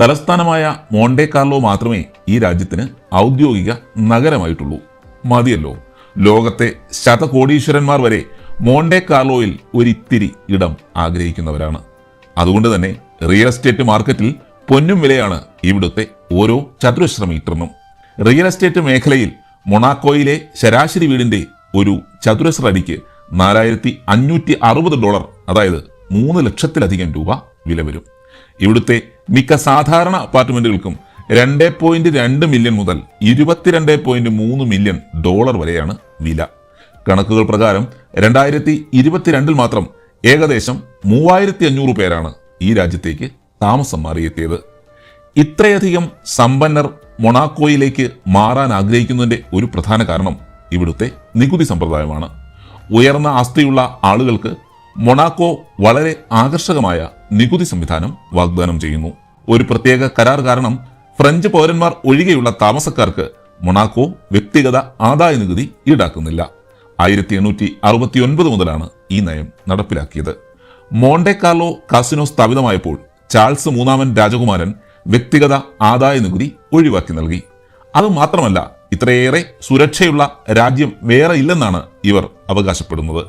തലസ്ഥാനമായ മോണ്ടേ കാർലോ മാത്രമേ ഈ രാജ്യത്തിന് ഔദ്യോഗിക നഗരമായിട്ടുള്ളൂ. മതിയല്ലോ. ലോകത്തെ ശതകോടീശ്വരന്മാർ വരെ മോണ്ടേ കാർലോയിൽ ഒരിത്തിരി ഇടം ആഗ്രഹിക്കുന്നവരാണ്. അതുകൊണ്ട് തന്നെ റിയൽ എസ്റ്റേറ്റ് മാർക്കറ്റിൽ പൊന്നും വിലയാണ് ഇവിടുത്തെ ഓരോ ചതുരശ്ര മീറ്ററിനും റിയൽ എസ്റ്റേറ്റ് മേഖലയിൽ മൊണാക്കോയിലെ ശരാശരി വീടിന്റെ ഒരു ചതുരശ്ര അടിക്ക് നാലായിരത്തി അഞ്ഞൂറ്റി അറുപത് ഡോളർ അതായത് മൂന്ന് ലക്ഷത്തിലധികം രൂപ വില വരും ഇവിടുത്തെ മിക്ക സാധാരണ അപ്പാർട്ട്മെന്റുകൾക്കും രണ്ട് പോയിന്റ് രണ്ട് മില്യൺ മുതൽ ഇരുപത്തിരണ്ട് പോയിന്റ് മൂന്ന് മില്യൺ ഡോളർ വരെയാണ് വില. കണക്കുകൾ പ്രകാരം രണ്ടായിരത്തി ഇരുപത്തിരണ്ടിൽ മാത്രം ഏകദേശം മൂവായിരത്തി അഞ്ഞൂറ് പേരാണ് ഈ രാജ്യത്തേക്ക് താമസം മാറിയെത്തിയത്. ഇത്രയധികം സമ്പന്നർ മൊണാക്കോയിലേക്ക് മാറാൻ ആഗ്രഹിക്കുന്നതിന്റെ ഒരു പ്രധാന കാരണം ഇവിടുത്തെ നികുതി സമ്പ്രദായമാണ്. ഉയർന്ന ആസ്തിയുള്ള ആളുകൾക്ക് മൊണാക്കോ വളരെ ആകർഷകമായ നികുതി സംവിധാനം വാഗ്ദാനം ചെയ്യുന്നു. ഒരു പ്രത്യേക കരാർ കാരണം ഫ്രഞ്ച് പൗരന്മാർ ഒഴികെയുള്ള താമസക്കാർക്ക് മൊണാക്കോ വ്യക്തിഗത ആദായ നികുതി ഈടാക്കുന്നില്ല. ആയിരത്തി എണ്ണൂറ്റി അറുപത്തി ഒൻപത് മുതലാണ് ഈ നയം നടപ്പിലാക്കിയത്. മോണ്ടെ കാർലോ കാസിനോ സ്ഥാപിതമായപ്പോൾ ചാൾസ് മൂന്നാമൻ രാജകുമാരൻ വ്യക്തിഗത ആദായ നികുതി ഒഴിവാക്കി നൽകി. അത് മാത്രമല്ല ഇത്രയേറെ സുരക്ഷയുള്ള രാജ്യം വേറെ ഇല്ലെന്നാണ് ഇവർ അവകാശപ്പെടുന്നത്.